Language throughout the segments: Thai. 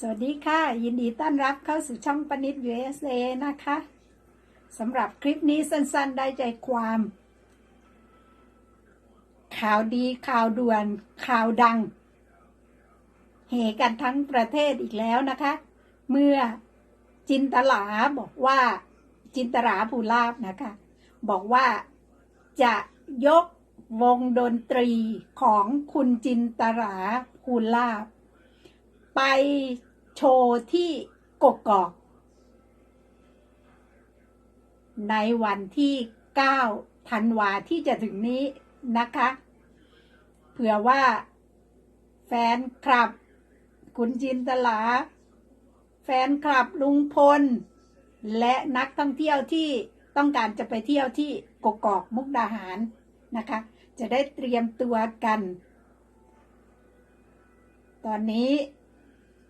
สวัสดีค่ะ ยินดีต้อนรับเข้าสู่ช่องปนิด USA นะคะสำหรับคลิปนี้สั้นๆ ได้ใจความ ข่าวดีข่าวด่วน ข่าวดัง เหกันทั้งประเทศอีกแล้วนะคะ เมื่อจินตลาบอกว่าจินตลาภูลาภนะคะ บอกว่าจะยกวงดนตรีของคุณจินตลาภูลาภไป โชว์ที่กกอก ในวันที่ 9 ธันวาที่จะถึงนี้นะคะ เผื่อว่าแฟนคลับ คุณจินตลา แฟนคลับลุงพล และนักท่องเที่ยวที่ต้องการจะไปเที่ยวที่กกอกมุกดาหารนะคะ จะได้เตรียมตัวกัน ตอนนี้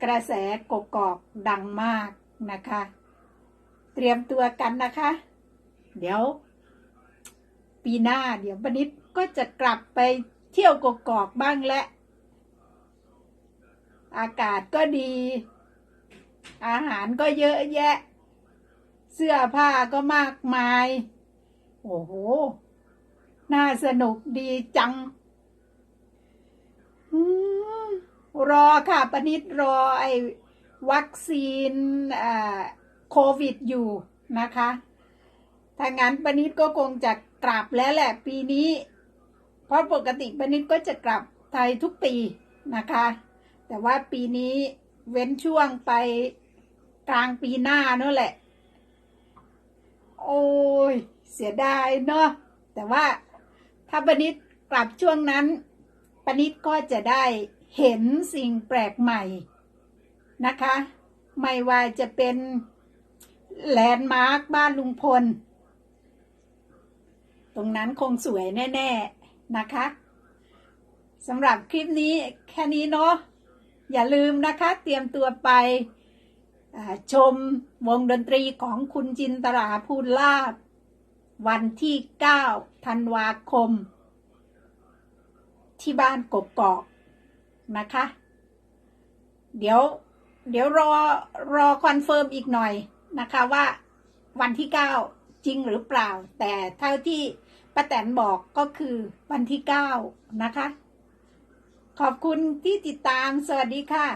กระแสกกอกดังมากนะคะ เตรียมตัวกันนะคะ เดี๋ยว ปีหน้าเดี๋ยวบนิดก็จะกลับไปเที่ยวกกอกบ้างและ อากาศก็ดี อาหารก็เยอะแยะ เสื้อผ้าก็มากมาย โอ้โห น่าสนุกดีจัง อืม รอค่ะปนิดรอไอ้วัคซีนโควิดอยู่นะคะ ถ้างั้นปนิดก็คงจะกลับแล้วแหละปีนี้ เพราะปกติปนิดก็จะกลับไทยทุกปีนะคะ แต่ว่าปีนี้เว้นช่วงไปกลางปีหน้านั่นแหละ โอ้ย เสียดายเนาะ แต่ว่าถ้าปนิดกลับช่วงนั้นปนิดก็จะได้ เห็นสิ่งแปลกใหม่นะคะ ไม่ว่าจะเป็นแลนด์มาร์คบ้านลุงพล ตรงนั้นคงสวยแน่ ๆ นะคะสำหรับคลิปนี้แค่นี้เนาะอย่าลืมนะคะเตรียมตัวไปชมวงดนตรีของคุณจินตราภูลาภวันที่ 9 ธันวาคม ที่บ้านกกอก นะคะ เดี๋ยว เดี๋ยวรอรอคอนเฟิร์มอีกหน่อยนะคะว่าวันที่9จริงหรือเปล่า แต่เท่าที่ป้าแตนบอกก็คือวันที่9นะคะ ขอบคุณที่ติดตามสวัสดีค่ะ